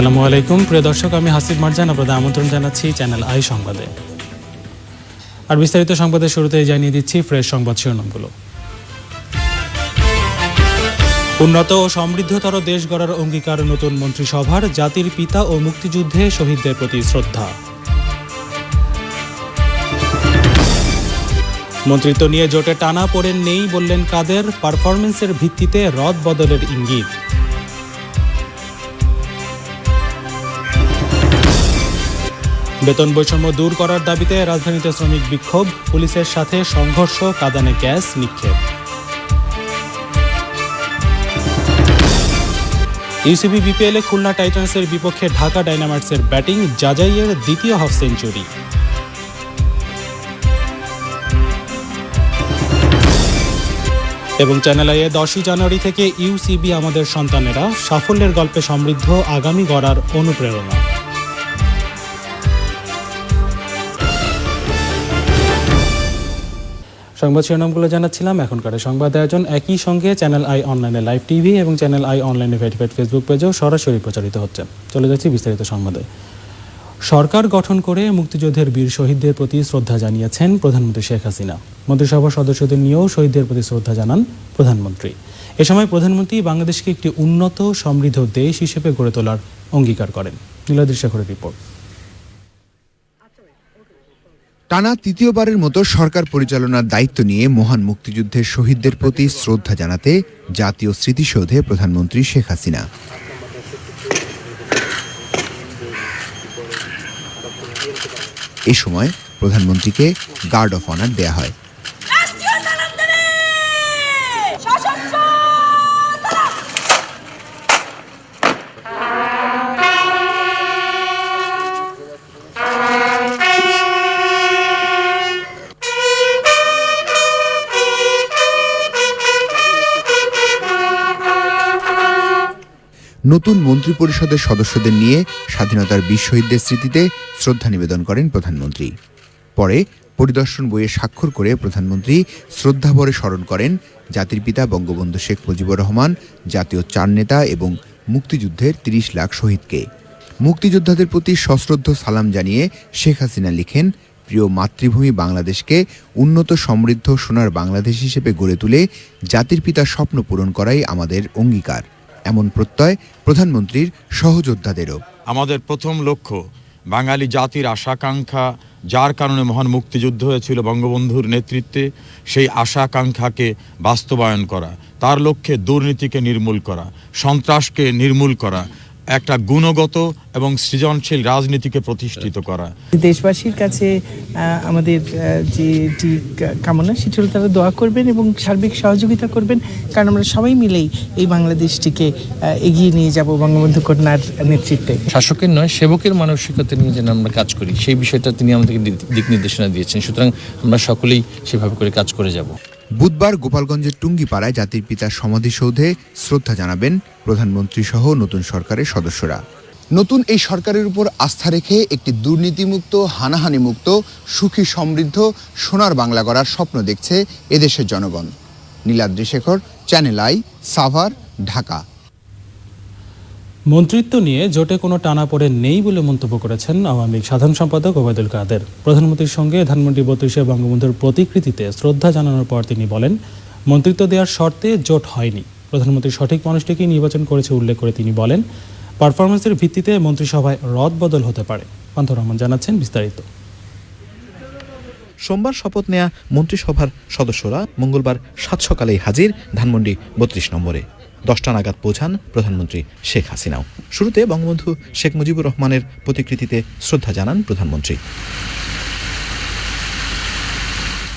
আসসালামু আলাইকুম। প্রিয় দর্শক, আমি হাসিব মারজান, আপনাদের আমন্ত্রণ জানাচ্ছি চ্যানেল আই সংবাদে। আর বিস্তারিত সংবাদের শুরুতেই জানিয়ে দিচ্ছি ফ্রেশ সংবাদ শিরোনামগুলো। উন্নত ও সমৃদ্ধতর দেশ গড়ার অঙ্গীকার নতুন মন্ত্রিসভার, জাতির পিতা ও মুক্তিযুদ্ধে শহীদদের প্রতি শ্রদ্ধা। মন্ত্রিত্ব নিয়ে জোটে টানা পড়েন নেই বললেন কাদের, পারফরমেন্সের ভিত্তিতে রদ বদলের ইঙ্গিত। বেতন বৈষম্য দূর করার দাবিতে রাজধানীতে শ্রমিক বিক্ষোভ, পুলিশের সাথে সংঘর্ষ, কাদানে গ্যাস নিক্ষেপ। ইউসিবি বিপিএলে খুলনা টাইটান্সের বিপক্ষে ঢাকা ডাইনামাইটসের ব্যাটিং, জাজাইয়ের দ্বিতীয় হাফ সেঞ্চুরি। এবং চ্যানেল আইয়ে দশই জানুয়ারি থেকে ইউসিবি আমাদের সন্তানেরা, সাফল্যের গল্পে সমৃদ্ধ, আগামী গড়ার অনুপ্রেরণা। সংবাদ শিরোনামগুলো জানাচ্ছিলাম। এখনকার সংবাদ আয়োজন একই সঙ্গে চ্যানেল আই অনলাইনে লাইভ টিভি এবং চ্যানেল আই অনলাইনে ভেরিফাইড ফেসবুক পেজেও সরাসরি প্রচারিত হচ্ছে। চলে যাচ্ছি বিস্তারিত সংবাদে। সরকার গঠন করে মুক্তিযুদ্ধের বীর শহীদদের প্রতি শ্রদ্ধা জানিয়েছেন প্রধানমন্ত্রী শেখ হাসিনা। মন্ত্রিসভার সদস্যদের নিয়েও শহীদদের প্রতি শ্রদ্ধা জানান প্রধানমন্ত্রী। এ সময় প্রধানমন্ত্রী বাংলাদেশকে একটি উন্নত, সমৃদ্ধ দেশ হিসেবে গড়ে তোলার অঙ্গীকার করেন। নীলাদ্রি শেখরের রিপোর্ট। টানা তৃতীয়বারের মতো সরকার পরিচালনার দায়িত্ব নিয়ে মহান মুক্তিযুদ্ধের শহীদদের প্রতি শ্রদ্ধা জানাতে জাতীয় স্মৃতিসৌধে প্রধানমন্ত্রী শেখ হাসিনা। এ সময় প্রধানমন্ত্রীকে গার্ড অফ অনার দেয়া হয়। নতুন মন্ত্রিপরিষদের সদস্যদের নিয়ে স্বাধীনতার বীর শহীদদের স্মৃতিতে শ্রদ্ধা নিবেদন করেন প্রধানমন্ত্রী। পরে পরিদর্শন বইয়ে স্বাক্ষর করে প্রধানমন্ত্রী শ্রদ্ধাভরে স্মরণ করেন জাতির পিতা বঙ্গবন্ধু শেখ মুজিবুর রহমান, জাতীয় চার নেতা এবং মুক্তিযুদ্ধের তিরিশ লাখ শহীদকে। মুক্তিযোদ্ধাদের প্রতি সশ্রদ্ধ সালাম জানিয়ে শেখ হাসিনা লিখেন, প্রিয় মাতৃভূমি বাংলাদেশকে উন্নত সমৃদ্ধ সোনার বাংলাদেশ হিসেবে গড়ে তুলে জাতির পিতার স্বপ্ন পূরণ করাই আমাদের অঙ্গীকার। এমন প্রত্যয় প্রধানমন্ত্রীর সহযোদ্ধাদেরও। আমাদের প্রথম লক্ষ্য, বাঙালি জাতির আশাকাঙ্ক্ষা, যার কারণে মহান মুক্তিযুদ্ধ হয়েছিল বঙ্গবন্ধুর নেতৃত্বে, সেই আশাকাঙ্ক্ষাকে বাস্তবায়ন করা, তার লক্ষ্যে দুর্নীতিকে নির্মূল করা, সন্ত্রাসকে নির্মূল করা একটা গুণগত এবং সৃজনশীল রাজনীতিকে প্রতিষ্ঠিত করা। দেশবাসীর কাছে আমাদের আহ, যে যে কামনা সেটি হলো তারা দোয়া করবেন এবং সার্বিক সহযোগিতা করবেন। কারণ আমরা সবাই মিলেই এই বাংলাদেশটিকে এগিয়ে নিয়ে যাব বঙ্গবন্ধু কন্যার নেতৃত্বে। শাসকের নয় সেবকের মানসিকতা নিয়ে যেন আমরা কাজ করি সেই বিষয়টা তিনি আমাদেরকে দিক নির্দেশনা দিয়েছেন। সুতরাং আমরা সকলেই সেভাবে করে কাজ করে যাব। বুধবার গোপালগঞ্জের টুঙ্গিপাড়ায় জাতির পিতার সমাধিসৌধে শ্রদ্ধা জানাবেন প্রধানমন্ত্রী সহ নতুন সরকারের সদস্যরা। নতুন এই সরকারের উপর আস্থা রেখে একটি দুর্নীতিমুক্ত, হানাহানিমুক্ত, সুখী সমৃদ্ধ, সোনার বাংলা করার স্বপ্ন দেখছে এদেশের জনগণ। নীলাদ্রি শেখর চ্যানেল আই সাভার ঢাকা মন্ত্রিত্ব নিয়ে জোটে কোনো টানাপোড়ে নেই বলে মন্তব্য করেছেন আওয়ামী লীগ সাধারণ সম্পাদক ওবায়দুল কাদের। প্রধানমন্ত্রীর সঙ্গে ধানমন্ত্রী বত্রিশে বঙ্গবন্ধুর প্রতিকৃতিতে শ্রদ্ধা জানানোর পর তিনি বলেন, মন্ত্রিত্ব দেওয়ার শর্তে জোট হয়নি। প্রধানমন্ত্রী সঠিক মানুষটিকেই নির্বাচন করেছে উল্লেখ করে তিনি বলেন পারফরমেন্সের ভিত্তিতে মন্ত্রিসভায় রদ বদল হতে পারে। পান্থ রহমান জানাচ্ছেন বিস্তারিত। সোমবার শপথ নেয়া মন্ত্রিসভার সদস্যরা মঙ্গলবার সাত সকালেই হাজির ধানমন্ডি বত্রিশ নম্বরে। দশটা নাগাদ পৌঁছান প্রধানমন্ত্রী শেখ হাসিনাও। শুরুতে বঙ্গবন্ধু শেখ মুজিবুর রহমানের প্রতিকৃতিতে শ্রদ্ধা জানান প্রধানমন্ত্রী।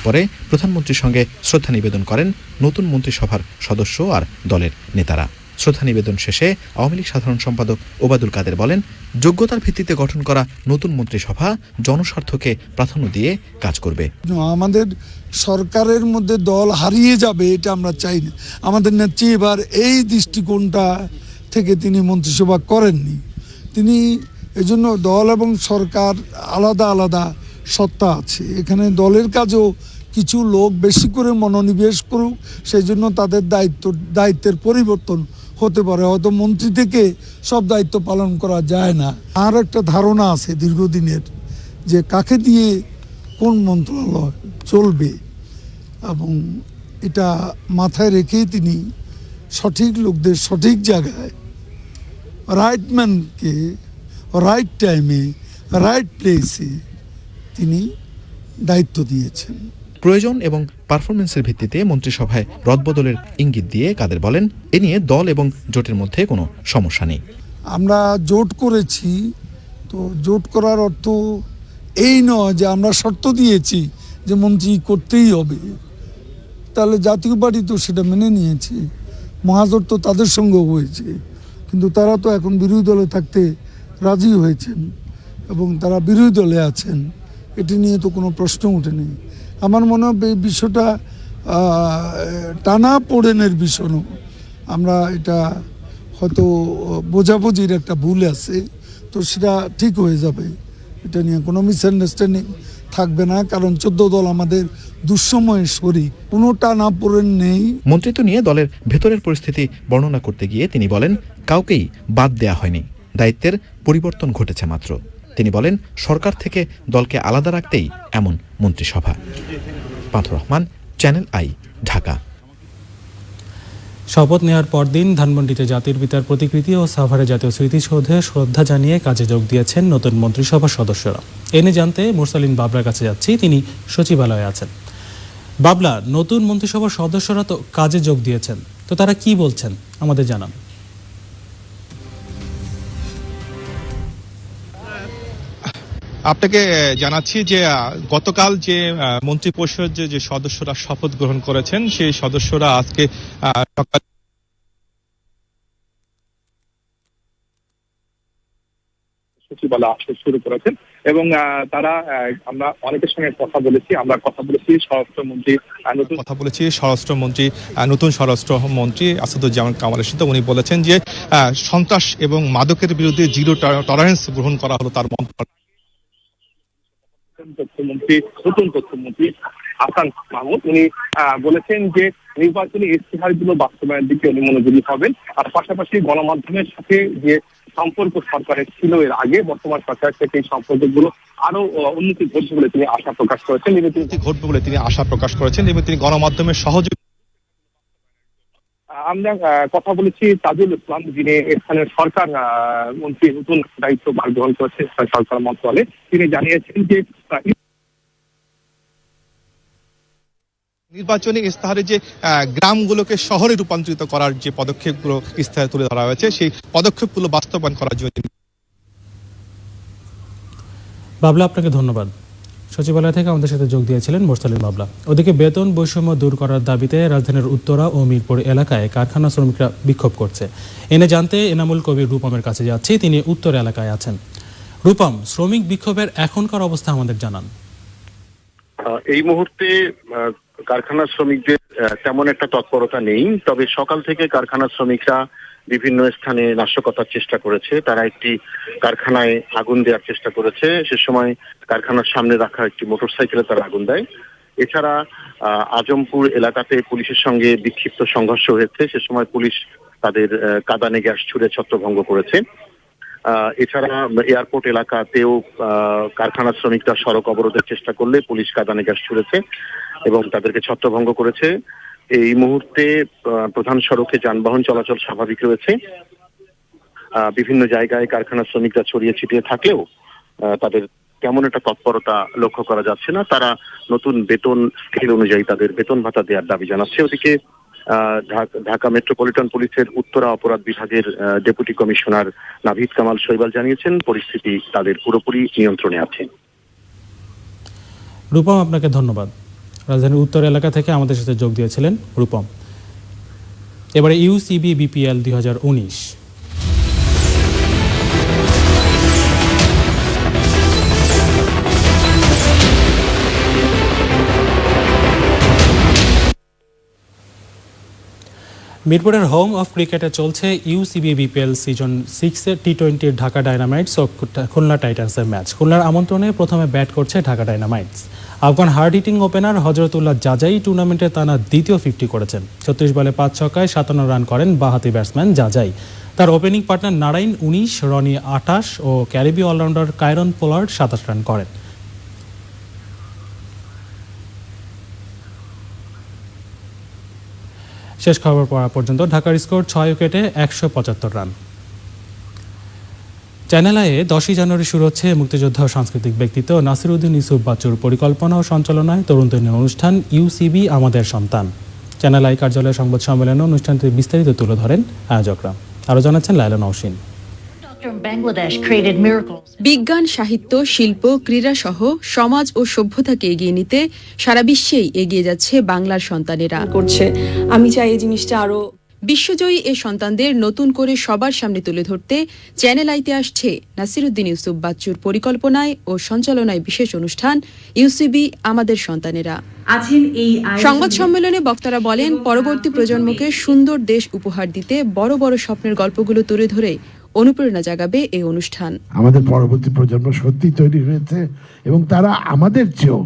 পরে প্রধানমন্ত্রীর সঙ্গে শ্রদ্ধা নিবেদন করেন নতুন মন্ত্রিসভার সদস্য আর দলের নেতারা। শ্রদ্ধা নিবেদন শেষে আওয়ামী লীগ সাধারণ সম্পাদক ওবাদুল কাদের বলেন, যোগ্যতার ভিত্তিতে গঠন করা নতুন মন্ত্রিসভা জনস্বার্থকে প্রাধান্য দিয়ে কাজ করবে। আমাদের সরকারের মধ্যে দল হারিয়ে যাবে, এটা আমরা চাই না। আমাদের নেত্রী এবার এই দৃষ্টিকোণটা থেকে তিনি মন্ত্রিসভা করেননি। তিনি এজন্য দল এবং সরকার আলাদা আলাদা সত্তা আছে। এখানে দলের কাজও কিছু লোক বেশি করে মনোনিবেশ করুক সেই জন্য তাদের দায়িত্ব, দায়িত্বের পরিবর্তন হতে পারে, হয়তো মন্ত্রী থেকে সব দায়িত্ব পালন করা যায় না। আর একটা ধারণা আছে দীর্ঘদিনের, যে কাকে দিয়ে কোন মন্ত্রণালয় চলবে, এবং এটা মাথায় রেখেই তিনি সঠিক লোকদের সঠিক জায়গায় রাইট ম্যানকে রাইট টাইমে রাইট প্লেসে তিনি দায়িত্ব দিয়েছেন। প্রয়োজন এবং পারফরমেন্সের ভিত্তিতে মন্ত্রিসভায় রদবদলের ইঙ্গিত দিয়ে কাদের বলেন, এ নিয়ে দল এবং জোটের মধ্যে কোনো সমস্যা নেই। আমরা জোট করেছি, তো জোট করার অর্থ এই নয় যে আমরা শর্ত দিয়েছি যে মন্ত্রী করতেই হবে। তাহলে জাতীয় পার্টি তো সেটা মেনে নিয়েছে, মহাজোট তো তাদের সঙ্গেও হয়েছে, কিন্তু তারা তো এখন বিরোধী দলে থাকতে রাজি হয়েছেন এবং তারা বিরোধী দলে আছেন, এটি নিয়ে তো কোনো প্রশ্ন ওঠেনি। আমার মনে হয় এই বিষয়টা টানা পোড়েনের বিষয়। আমরা এটা হয়তো বোঝাবুঝির একটা ভুল আছে, তো সেটা ঠিক হয়ে যাবে। এটা নিয়ে কোনো মিসআন্ডারস্ট্যান্ডিং থাকবে না, কারণ চোদ্দ দল আমাদের দুঃসময়ের শরীর কোনো টানা পোড়েন নেই। মন্ত্রিত্ব নিয়ে দলের ভেতরের পরিস্থিতি বর্ণনা করতে গিয়ে তিনি বলেন, কাউকেই বাদ দেয়া হয়নি। দায়িত্বের পরিবর্তন ঘটেছে মাত্র। তিনি বলেন, সরকার থেকে দলকে আলাদা রাখতেই এমন মন্ত্রিসভা। পাথর রহমান, চ্যানেল আই, ঢাকা। শপথ নেওয়ার পরদিন ধানমন্ডিতে জাতির পিতার প্রতিকৃতি ও সাভারে জাতীয় স্মৃতিসৌধে শ্রদ্ধা জানিয়ে কাজে যোগ দিয়েছেন নতুন মন্ত্রিসভার সদস্যরা। এনে জানতে মুরসালিন বাবলার কাছে যাচ্ছি, তিনি সচিবালয়ে আছেন। বাবলা, নতুন মন্ত্রিসভার সদস্যরা তো কাজে যোগ দিয়েছেন, তো তারা কি বলছেন আমাদের জানান। আপনাকে জানাচ্ছি যে গতকাল যে মন্ত্রিপরিষদ যে সদস্যরা শপথ গ্রহণ করেছেন সেই সদস্যরা আজকে সকাল সচিবালয় আসতে শুরু করেছেন এবং তারা আমরা অনেকের সঙ্গে কথা বলেছি আমরা কথা বলেছি স্বরাষ্ট্রমন্ত্রী নতুন কথা বলেছি স্বরাষ্ট্রমন্ত্রী নতুন স্বরাষ্ট্রমন্ত্রী আসাদুজ্জামান কামালের সাথে। উনি বলেছেন যে আহ, সন্ত্রাস এবং মাদকের বিরুদ্ধে জিরো টলারেন্স গ্রহণ করা হলো তার মন্ত্রণালয়। তথ্যমন্ত্রী নতুন তথ্যমন্ত্রী হাসান মাহমুদ, উনি বলেছেন যে নির্বাচনী ইস্তেহারগুলো বাস্তবায়নের দিকে উনি মনোযোগী হবেন। আর পাশাপাশি গণমাধ্যমের সাথে যে সম্পর্ক সরকারের ছিল এর আগে, বর্তমান সরকারের থেকে এই সম্পর্কগুলো আরও উন্নতি ঘটবে বলে তিনি আশা প্রকাশ করেছেন। এবং তিনি ঘটবে বলে তিনি আশা প্রকাশ করেছেন। এবং তিনি গণমাধ্যমের সহযোগী আমরা কথা বলেছি তাজুল ইসলাম যিনি স্থানীয় সরকার আহ, মন্ত্রী নতুন দায়িত্ব ভার গ্রহণ করেছে সরকার মন্ত্রণালয়ে তিনি জানিয়েছেন যে নির্বাচনী ইস্তাহারে যে আহ, গ্রামগুলোকে শহরে রূপান্তরিত করার যে পদক্ষেপগুলো ইস্তাহারে তুলে ধরা হয়েছে সেই পদক্ষেপগুলো বাস্তবায়ন করার জন্য বাবলা আপনাকে ধন্যবাদ। সচিবালয় থেকে আমাদের সাথে যোগ দিয়েছিলেন মোরসালিন বাবলা। ওদিকে বেতন বৈষম্য দূর করার দাবিতে রাজধানীর উত্তরা ও মিরপুর এলাকায় কারখানা শ্রমিকরা বিক্ষোভ করছে। এনে জানতে এনামুল কবির রূপমের কাছে যাচ্ছি, তিনি উত্তর এলাকায় আছেন। রূপম, শ্রমিক বিক্ষোভের এখনকার অবস্থা আমাদের জানান। এই মুহূর্তে কারখানা শ্রমিকদের তেমন একটা তৎপরতা নেই, তবে সকাল থেকে কারখানা শ্রমিকরা বিভিন্ন স্থানে নাশকতার চেষ্টা করেছে। তারা একটি কারখানায় আগুন দেওয়ার চেষ্টা করেছে। সে সময় কারখানার সামনে রাখা একটি মোটরসাইকেলে তারা আগুন দেয়। এছাড়া আজমপুর এলাকাতে পুলিশের সঙ্গে বিক্ষিপ্ত সংঘর্ষ হয়েছে। সে সময় পুলিশ তাদের কাঁদানে গ্যাস ছুড়ে ছত্রভঙ্গ করেছে। এছাড়া এয়ারপোর্ট এলাকাতেও কারখানা শ্রমিকরা সড়ক অবরোধের চেষ্টা করলে পুলিশ কাদানে গ্যাস ছুড়েছে এবং তাদেরকে ছত্রভঙ্গ করেছে। এই মুহূর্তে প্রধান সড়কে যানবাহন চলাচল স্বাভাবিক রয়েছে। বিভিন্ন জায়গায় কারখানা শ্রমিকরা ছড়িয়ে ছিটিয়ে থাকলেও তাদের তেমন একটা তৎপরতা লক্ষ্য করা যাচ্ছে না। তারা নতুন বেতন স্কেল অনুযায়ী তাদের বেতন ভাতা দেওয়ার দাবি জানাচ্ছে। ওদিকে ঢাক- মেট্রোপলিটন পুলিশের উত্তরা অপরাধ বিভাগের ডেপুটি কমিশনার নাভিদ কামাল শৈবাল জানিয়েছেন, পরিস্থিতি তাদের পুরোপুরি নিয়ন্ত্রণে আছে। রূপম, আপনাকে ধন্যবাদ। রাজধানীর উত্তর এলাকা থেকে আমাদের সাথে যোগ দিয়েছিলেন রূপম। এবারে ইউসিবি বিপিএল দুই হাজার উনিশ। মিরপুরের হোম অফ ক্রিকেটে চলছে ইউসিবি বিপিএল সিজন সিক্সের টি টোয়েন্টির ঢাকা ডায়নামাইটস ও খুলনা টাইটান্সের ম্যাচ। খুলনার আমন্ত্রণে প্রথমে ব্যাট করছে Dhaka Dynamites. Afghan hard hitting opener Hazratullah Zazai টুর্নামেন্টে টানা দ্বিতীয় ফিফটি করেছেন। ছত্রিশ বলে পাঁচ ছক্কায় সাতান্ন রান করেন বাহাতি ব্যাটসম্যান জাজাই। তার ওপেনিং পার্টনার নারায়ণ উনিশ, রনি আঠাশ ও ক্যারিবীয় অলরাউন্ডার কায়রন পোলার্ড সাতাশ রান করেন। শেষ খবর পড়া পর্যন্ত ঢাকার স্কোর ছয় উইকেটে একশো পঁচাত্তর রান। চ্যানেল আয়ে দশই জানুয়ারি শুরু হচ্ছে মুক্তিযোদ্ধা ও সাংস্কৃতিক ব্যক্তিত্ব নাসিরুদ্দিন ইউসুফ বাচ্চুর পরিকল্পনা ও সঞ্চালনায় তরুণদের অনুষ্ঠান ইউসিবি আমাদের সন্তান। চ্যানেল আই কার্যালয়ের সংবাদ সম্মেলনে অনুষ্ঠানটি বিস্তারিত তুলে ধরেন আয়োজকরা। আরও জানাচ্ছেন লাইলা নওশিন. বিজ্ঞান সাহিত্য শিল্প ক্রীড়া সহ সমাজ ও সভ্যতাকে এগিয়ে নিতে সারা বিশ্বেই এগিয়ে যাচ্ছে বাংলার সন্তানেরা। করছে। আমি চাই এই জিনিসটা আরও বিশ্বজয়ী এ সন্তানদের নতুন করে সবার সামনে তুলে ধরতে চ্যানেল আইতে আসছে নাসিরুদ্দিন ইউসুফ বাচ্চুর পরিকল্পনায় ও সঞ্চালনায় বিশেষ অনুষ্ঠান ইউসিবি আমাদের সন্তানেরা। সংবাদ সম্মেলনে বক্তারা বলেন পরবর্তী প্রজন্মকে সুন্দর দেশ উপহার দিতে বড় বড় স্বপ্নের গল্পগুলো তুলে ধরে অনুপ্রেরণা জাগাবে এই অনুষ্ঠান। আমাদের পরবর্তী প্রজন্ম সত্যি তৈরি হয়েছে এবং তারা আমাদের চেয়েও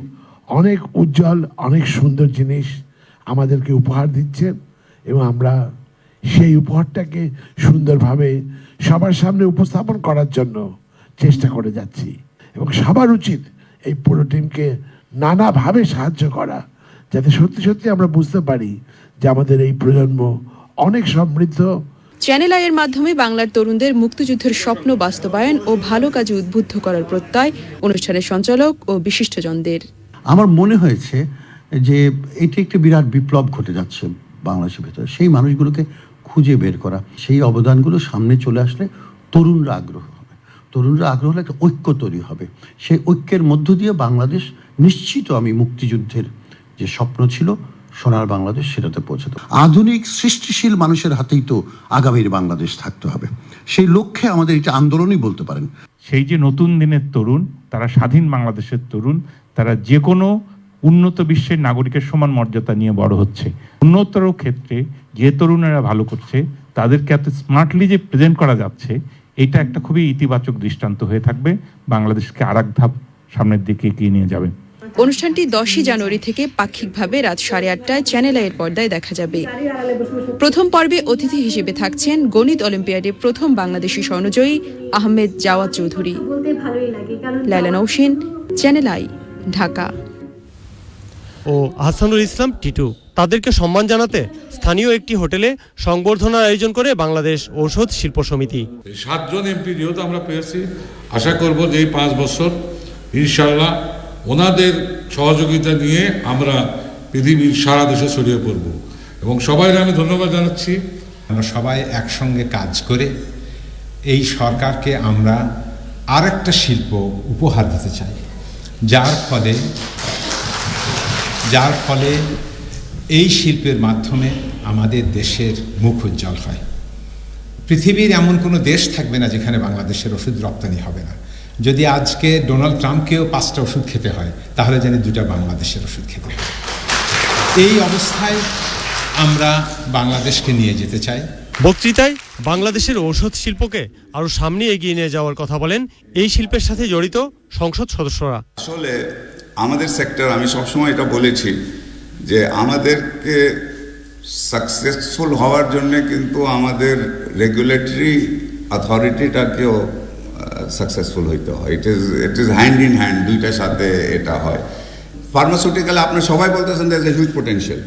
অনেক উজ্জ্বল অনেক সুন্দর জিনিস আমাদেরকে উপহার দিচ্ছেন এবং আমরা সেই উপহারটাকে সুন্দরভাবে সবার সামনে উপস্থাপন করার জন্য চেষ্টা করে যাচ্ছি। এবং সবার উচিত এই পুরো টিমকে নানাভাবে সাহায্য করা যাতে সত্যি সত্যি আমরা বুঝতে পারি যে আমাদের এই প্রজন্ম অনেক সমৃদ্ধ। চ্যানেল আইয়ের মাধ্যমে বাংলার তরুণদের মুক্তিযুদ্ধের স্বপ্ন বাস্তবায়ন ও ভালো কাজে উদ্বুদ্ধ করার প্রত্যয় অনুষ্ঠানের সঞ্চালক ও বিশিষ্টজনদের। আমার মনে হয়েছে যে এটি একটি বিরাট বিপ্লব ঘটে যাচ্ছে বাংলাদেশের ভেতরে। সেই মানুষগুলোকে খুঁজে বের করা। সেই অবদানগুলো সামনে চলে আসলে তরুণরা আগ্রহ হবে। তরুণরা আগ্রহ হলে একটা ঐক্য তৈরি হবে। সেই ঐক্যের মধ্য দিয়ে বাংলাদেশ নিশ্চিত আমি মুক্তিযুদ্ধের যে স্বপ্ন ছিল, সোনার বাংলাদেশ সেটাতে পৌঁছাতে আধুনিক, সৃষ্টিশীল মানুষের হাতেই তো আগামীর বাংলাদেশ থাকতে হবে। সেই লক্ষ্যে আমাদের এটা আন্দোলনই বলতে পারেন। সেই যে নতুন দিনের তরুণ, তারা স্বাধীন বাংলাদেশের তরুণ, তারা যে কোনো উন্নত বিশ্বের নাগরিকের সমান মর্যাদা নিয়ে বড় হচ্ছে। উন্নতর ক্ষেত্রে যে তরুণেরা ভালো করছে তাদেরকে এত স্মার্টলি যে প্রেজেন্ট করা যাচ্ছে এটা একটা খুবই ইতিবাচক দৃষ্টান্ত হয়ে থাকবে। বাংলাদেশকে আর এক ধাপ সামনের দিকে এগিয়ে নিয়ে যাবে। অনুষ্ঠানটি দশই জানুয়ারি থেকে পাক্ষিকভাবে রাত সাড়ে আটটায় চ্যানেল আইয়ের পর্দায় দেখা যাবে। প্রথম পর্বে অতিথি হিসেবে থাকছেন গণিত অলিম্পিয়াডে প্রথম বাংলাদেশি স্বর্ণজয়ী Ahmed Jawad Chowdhury. Laila Nausheen Channel I Dhaka. ও আহসানুল ইসলাম টিটু। তাদেরকে সম্মান জানাতে স্থানীয় একটি হোটেলে সংবর্ধনার আয়োজন করে বাংলাদেশ ঔষধ শিল্প সমিতি। সাতজন এমপি যেহেতু আমরা পেয়েছি আশা করব যে এই পাঁচ বছর ইনশাল্লাহ ওনাদের সহযোগিতা নিয়ে আমরা পৃথিবীর সারা দেশে ছড়িয়ে পড়ব। এবং সবাই আমি ধন্যবাদ জানাচ্ছি। আমরা সবাই একসঙ্গে কাজ করে এই সরকারকে আমরা আরেকটা শিল্প উপহার দিতে চাই যার ফলে যার ফলে এই শিল্পের মাধ্যমে আমাদের দেশের মুখ উজ্জ্বল হয়। পৃথিবীর এমন কোনো দেশ থাকবে না যেখানে বাংলাদেশের ওষুধ রপ্তানি হবে না। যদি আজকে ডোনাল্ড ট্রাম্পকেও পাঁচটা ওষুধ খেতে হয় তাহলে জানি দুটা বাংলাদেশের ওষুধ খেতে হয়। এই অবস্থায় আমরা বাংলাদেশকে নিয়ে যেতে চাই। বক্তৃতায় বাংলাদেশের ঔষধ শিল্পকে আরও সামনে এগিয়ে নিয়ে যাওয়ার কথা বলেন এই শিল্পের সাথে জড়িত সংসদ সদস্যরা। আসলে আমাদের সেক্টর আমি সবসময় এটা বলেছি যে আমাদেরকে সাকসেসফুল হওয়ার জন্য কিন্তু আমাদের রেগুলেটরি অথরিটিটাকেও সাকসেসফুল হইতে হয়। It is it is hand in hand দুইটার সাথে এটা হয়। ফার্মাসিউটিক্যাল আপনি সবাই বলতেছেন there is a huge potential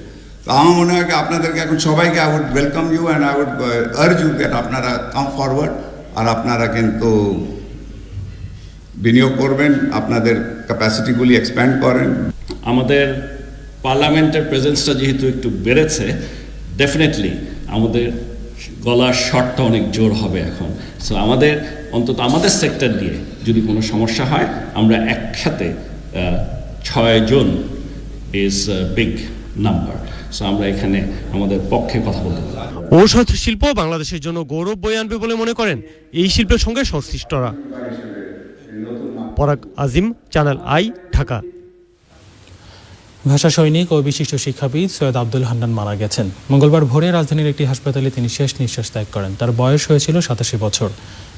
তো আমার মনে হয় আপনাদেরকে এখন সবাইকে I would welcome you and I would urge you that আপনারা কাম ফরওয়ার্ড আর আপনারা কিন্তু বিনিয়োগ করবেন আপনাদের ক্যাপাসিটিগুলি এক্সপ্যান্ড করেন। আমাদের পার্লামেন্টের প্রেজেন্সটা যেহেতু একটু বেড়েছে ডেফিনেটলি আমাদের গলার শটটা অনেক জোর হবে এখন। সো আমাদের অন্তত আমাদের সেক্টর দিয়ে যদি কোনো সমস্যা হয় আমরা একসাথে ছয়জন ইজ বিগ নাম্বার সো আমরা এখানে আমাদের পক্ষে কথা বলতে পারি ঔষধ শিল্প বাংলাদেশের জন্য গৌরব বয়ে আনবে বলে মনে করেন এই শিল্পের সঙ্গে সংশ্লিষ্টরা। পরাগ আজিম, চ্যানেল আই, ঢাকা। ভাষা সৈনিক ও বিশিষ্ট শিক্ষাবিদ সৈয়দ আব্দুল হান্নান মারা গেছেন। মঙ্গলবার ভোরে রাজধানীর একটি হাসপাতালে তিনি শেষ নিঃশ্বাস ত্যাগ করেন। তার বয়স হয়েছিল সাতাশি বছর।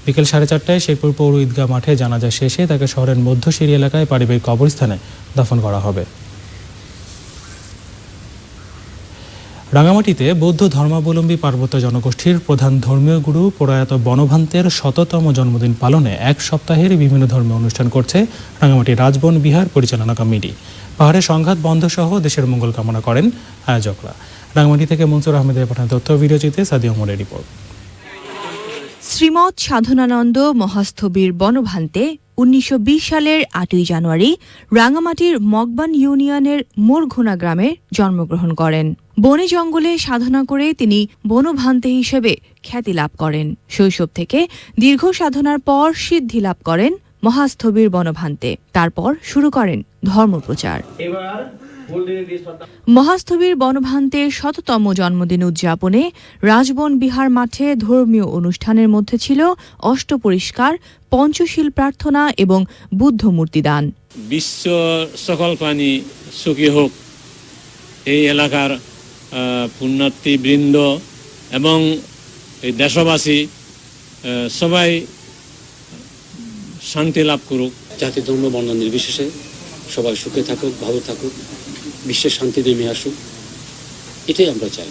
বিকেল সাড়ে চারটায় শেরপুর পৌর ঈদগাহ মাঠে জানাজা শেষে তাকে শহরের মধ্য মধ্যশিরি এলাকায় পারিবারিক কবরস্থানে দাফন করা হবে। রাঙামাটিতে বৌদ্ধ ধর্মাবলম্বী পার্বত্য জনগোষ্ঠীর প্রধান ধর্মীয় গুরু প্রয়াত বনভান্তের শততম জন্মদিন পালনে এক সপ্তাহের বিভিন্ন ধর্মীয় অনুষ্ঠান করছে রাঙামাটি রাজবন বিহার পরিচালনা কমিটি। পাহাড়ে সংঘাত বন্ধ সহ দেশের মঙ্গল কামনা করেন আয়োজকরা। রাঙামাটি থেকে মনসুর আহমেদের পাঠানো তথ্য ভিডিওচিতে সাদিয়া মোড়ের রিপোর্ট। শ্রীমৎ সাধনানন্দ মহাস্থবির বনভান্তে উনিশশো বিশ সালের আটই জানুয়ারি রাঙামাটির মগবান ইউনিয়নের মোরঘোনা গ্রামে জন্মগ্রহণ করেন। বনে জঙ্গলে সাধনা করে তিনি বনভান্তে হিসেবে খ্যাতি লাভ করেন। শৈশব থেকে দীর্ঘ সাধনার পর সিদ্ধি লাভ করেন মহাস্থবির বনভান্তে তারপর শুরু করেন ধর্মপ্রচার। মহাস্থবির বনভান্তের শততম জন্মদিন উদযাপনে রাজবন বিহার মাঠে ধর্মীয় অনুষ্ঠানের মধ্যে ছিল অষ্টপরিষ্কার পঞ্চশীল প্রার্থনা এবং বুদ্ধ মূর্তিদান। বিশ্ব সকল প্রাণী সুখী হোক এই এলাকার পুণ্যার্থী বৃন্দ এবং এই দেশবাসী সবাই শান্তি লাভ করুক। জাতি ধর্ম বর্ণ নির্বিশেষে সবাই সুখে থাকুক ভালো থাকুক। বিশ্বের শান্তি নেমে আসুক। এটাই আমরা চাই।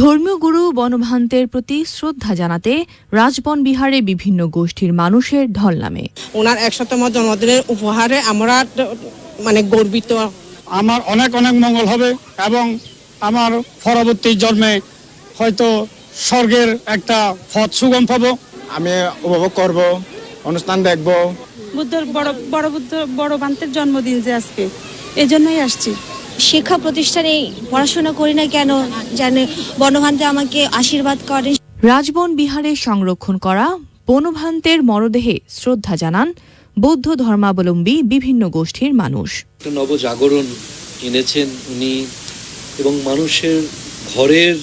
ধর্মীয় গুরু বনভান্তের প্রতি শ্রদ্ধা জানাতে রাজবন বিহারে বিভিন্ন গোষ্ঠীর মানুষের ঢল নামে। ওনার একশতম জন্মদিনের উপহারে আমরা মানে গর্বিত। আমার অনেক অনেক মঙ্গল হবে এবং আমার পরবর্তী জন্মে হয়তো স্বর্গের একটা পথ সুগম পাবো। আমি উপভোগ করব অনুষ্ঠান দেখব। বুদ্ধর বড় বড় বুদ্ধ বড় বান্তের জন্মদিন যে আজকে এই জন্যই আসছি। শিক্ষা প্রতিষ্ঠানে পড়াশোনা করি না কেন? জানে বনভান্তে আমাকে আশীর্বাদ করেন। রাজবন বিহারে সংরক্ষণ করা বনভান্তের মরদেহে শ্রদ্ধা জানান বৌদ্ধ ধর্মাবলম্বী বিভিন্ন গোষ্ঠীর মানুষ। নবজাগরণ এনেছেন উনি এবং মানুষের ঘরের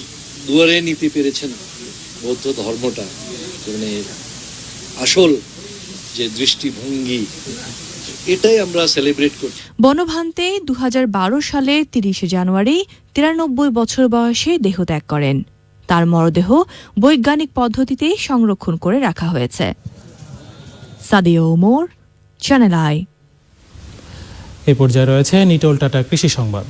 দুয়ারে নিতে পেরেছেন বৌদ্ধ ধর্মটা। মানে আসল যে দৃষ্টিভঙ্গি এটাই আমরা সেলিব্রেট করি। বনভান্তে দু সালে তিরিশে জানুয়ারি তিরানব্বই বছর বয়সে দেহ ত্যাগ করেন। তার মরদেহ বৈজ্ঞানিক পদ্ধতিতে সংরক্ষণ করে রাখা হয়েছে। সাদিয়া ওমর চ্যানেল আই এ পর্যায়ে রয়েছে নিটোল টাটা কৃষি সংবাদ।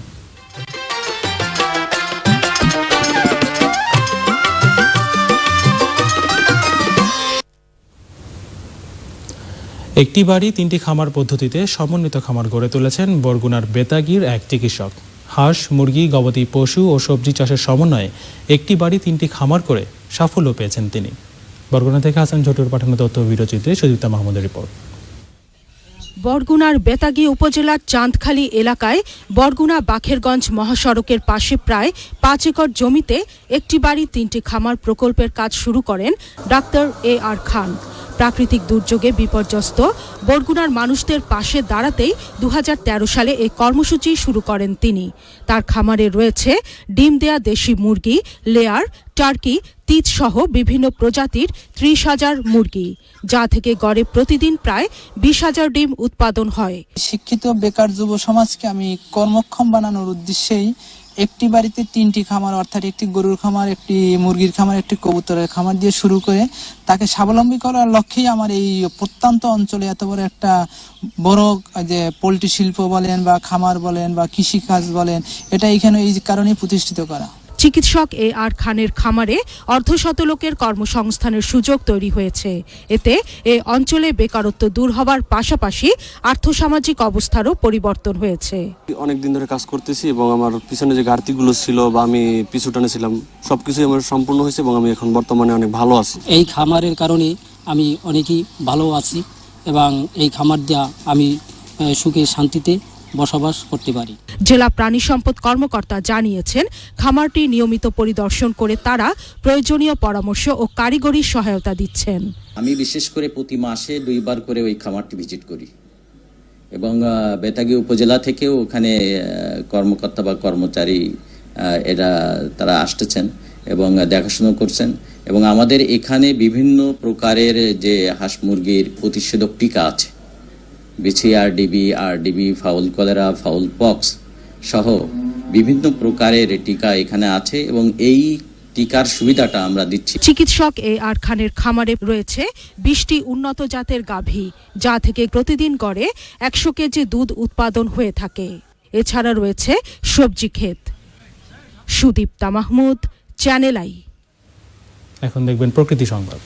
একটি বাড়ি, তিনটি খামার পদ্ধতিতে সমন্বিত খামার গড়ে তুলেছেন বরগুনার বেতাগির এক চিকিৎসক। হাঁস, মুরগি, গবাদি পশু ও সবজি চাষের সমন্বয়ে একটি বাড়ি, তিনটি খামার করে সাফল্য পেয়েছেন তিনি। বরগুনা থেকে হাসান ঝটুর পাঠানো তথ্য ভিডিওচিত্রে সুজিতা মাহমুদের রিপোর্ট। বরগুনার বেতাগী উপজেলার চাঁদখালী এলাকায় বরগুনা বাখেরগঞ্জ মহাসড়কের পাশে প্রায় পাঁচ একর জমিতে একটি বাড়ি, তিনটি খামার প্রকল্পের কাজ শুরু করেন ডাক্তার এ আর খান। প্রাকৃতিক দুর্যোগে বিপর্যস্ত। বরগুনার মানুষদের পাশে দাঁড়াতেই দু হাজার তেরো সালে এই কর্মসূচি শুরু করেন তিনি। তার খামারে রয়েছে ডিম দেয়া দেশি মুরগি, লেয়ার, টার্কি, তিত সহ বিভিন্ন প্রজাতির ত্রিশ হাজার মুরগি, যা থেকে গড়ে প্রতিদিন প্রায় বিশ হাজার ডিম উৎপাদন হয়। শিক্ষিত বেকার যুব সমাজকে আমি কর্মক্ষম বানানোর উদ্দেশ্যেই একটি বাড়িতে তিনটি খামার, অর্থাৎ একটি গরুর খামার, একটি মুরগির খামার, একটি কবুতরের খামার দিয়ে শুরু করে তাকে স্বাবলম্বী করার লক্ষ্যেই আমার এই প্রত্যন্ত অঞ্চলে এত বড় একটা বড় যে পোলট্রি শিল্প বলেন বা খামার বলেন বা কৃষিকাজ বলেন, এটা এখানে এই কারণেই প্রতিষ্ঠিত করা। চিকিৎসক এ আর খানের খামারে অর্ধশত লোকের কর্মসংস্থানের সুযোগ তৈরি হয়েছে। এতে এ অঞ্চলে বেকারত্ব দূর হবার পাশাপাশি আর্থসামাজিক অবস্থারও পরিবর্তন হয়েছে। অনেক দিন ধরে কাজ করতেছি এবং আমার পিছনে যে ঘাটতিগুলো ছিল বা আমি পিছু টানেছিলাম সবকিছুই আমার সম্পূর্ণ হয়েছে এবং আমি এখন বর্তমানে অনেক ভালো আছি। এই খামারের কারণে আমি অনেকই ভালো আছি এবং এই খামার দেওয়া আমি সুখে শান্তিতে বসবাস করতে পারি। জেলা প্রাণী সম্পদ কর্মকর্তা জানিয়েছেন খামারটি নিয়মিত পরিদর্শন করে তারা প্রয়োজনীয় পরামর্শ ও কারিগরি সহায়তা দিচ্ছেন। আমি বিশেষ করে প্রতি মাসে দুইবার করে ওই খামারটি ভিজিট করি এবং বেতাগী উপজেলা থেকেও ওখানে কর্মকর্তা বা কর্মচারী এরা তারা আসতেছেন এবং দেখাশোনা করছেন এবং আমাদের এখানে বিভিন্ন প্রকারের যে হাঁস মুরগির প্রতিষেধক টিকা আছে বিছি RDB RDB fowl cholera fowl pox সহ বিভিন্ন প্রকারের টিকা এখানে আছে এবং এই টিকার সুবিধাটা আমরা দিচ্ছি। চিকিৎসক এ আর খানের খামারে রয়েছে বিশটি উন্নত জাতের গাভী যা থেকে প্রতিদিন গড়ে একশো কেজি দুধ উৎপাদন হয়ে থাকে। এছাড়া রয়েছে সবজি ক্ষেত। Sudipta Mahmud Channel I. এখন দেখবেন প্রকৃতি সংবাদ।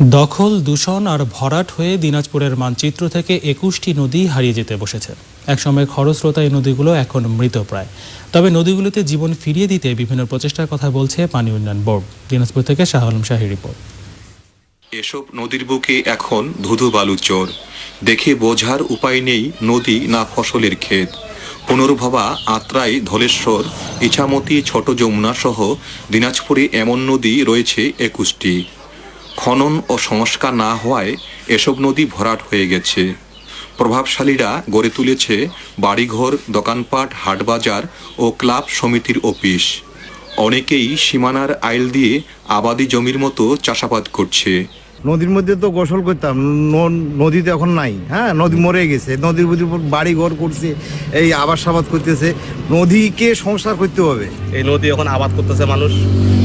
দখল, দূষণ আর ভরাট হয়ে দিনাজপুরের মানচিত্র থেকে একুশটি নদী হারিয়ে যেতে বসেছে। একসময় খরস্রোতা এই নদীগুলো এখন মৃতপ্রায় তবে নদীগুলোতে জীবন ফিরিয়ে দিতে বিভিন্ন প্রচেষ্টার কথা বলছে পানি উন্নয়ন বোর্ড। দিনাজপুর থেকে শাহ আলম শাহী রিপোর্ট। এসব নদীর বুকে এখন ধুধু বালু চর। দেখে বোঝার উপায় নেই নদী না ফসলের ক্ষেত। পুনর্ভবা আত্রাই ধলেশ্বর, ইছামতি ছোট যমুনা সহ দিনাজপুরে এমন নদী রয়েছে একুশটি। খনন ও সংস্কার না হওয়ায় এসব নদী ভরাট হয়ে গেছে। প্রভাবশালীরা গড়ে তুলেছে বাড়িঘর, দোকানপাট, হাটবাজার ও ক্লাব সমিতির অফিস। অনেকেই সীমানার আইল দিয়ে আবাদি জমির মতো চাষাবাদ করছে। নদীর মধ্যে তো গোসল করতাম। ন- নদী তো এখন নাই হ্যাঁ? নদী মরে গেছে। নদীর মধ্যে উপর বাড়ি ঘর করছে এই আবাদ সাবাদ করতেছে। নদীকে সংসার করতে হবে। এই নদী এখন আবাদ করতেছে মানুষ।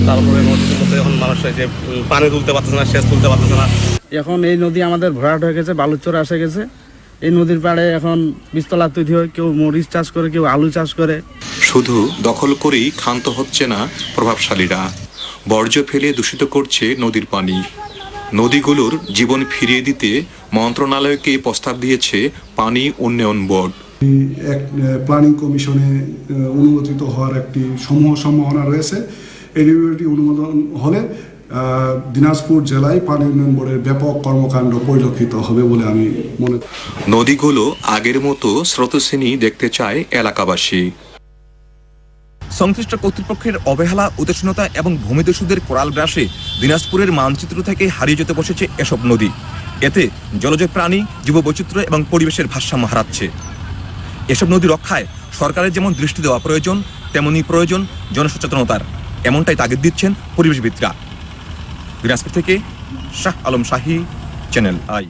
তারপরে নদীর মধ্যে এখন মানুষ এই যে পানি তুলতে পারতেছে না সেচ তুলতে পারতেছে না। এখন এই নদী আমাদের ভরাট হয়ে গেছে বালুচর আসে গেছে। এই নদীর পাড়ে এখন বীজতলা তৈরি হয় কেউ মরিচ চাষ করে কেউ আলু চাষ করে। শুধু দখল করেই ক্ষান্ত হচ্ছে না প্রভাবশালীরা। বর্জ্য ফেলে দূষিত করছে নদীর পানি। নদীগুলোর জীবন ফিরিয়ে দিতে মন্ত্রণালয়কে প্রস্তাব দিয়েছে পানি উন্নয়ন বোর্ড। এক প্ল্যানিং কমিশনে অনুমোদিত হওয়ার একটি সমূহ সম্ভাবনা রয়েছে। এই রিভিউটি অনুমোদন হলে দিনাজপুর জেলায় পানি উন্নয়ন বোর্ডের ব্যাপক কর্মকাণ্ড পরিলক্ষিত হবে বলে আমি মনে করি। নদীগুলো আগের মতো স্রোতশ্রেণী দেখতে চায় এলাকাবাসী। সংশ্লিষ্ট কর্তৃপক্ষের অবহেলা উদাসীনতা এবং ভূমিদস্যুদের কোরাল গ্রাসে দিনাজপুরের মানচিত্র থেকে হারিয়ে যেতে বসেছে এসব নদী। এতে জলজ প্রাণী, জীববৈচিত্র্য এবং পরিবেশের ভারসাম্য হারাচ্ছে। এসব নদী রক্ষায় সরকারের যেমন দৃষ্টি দেওয়া প্রয়োজন তেমনি প্রয়োজন জনসচেতনতার। এমনটাই তাগিদ দিচ্ছেন পরিবেশবিদরা। দিনাজপুর থেকে শাহ আলম শাহী, চ্যানেল আই।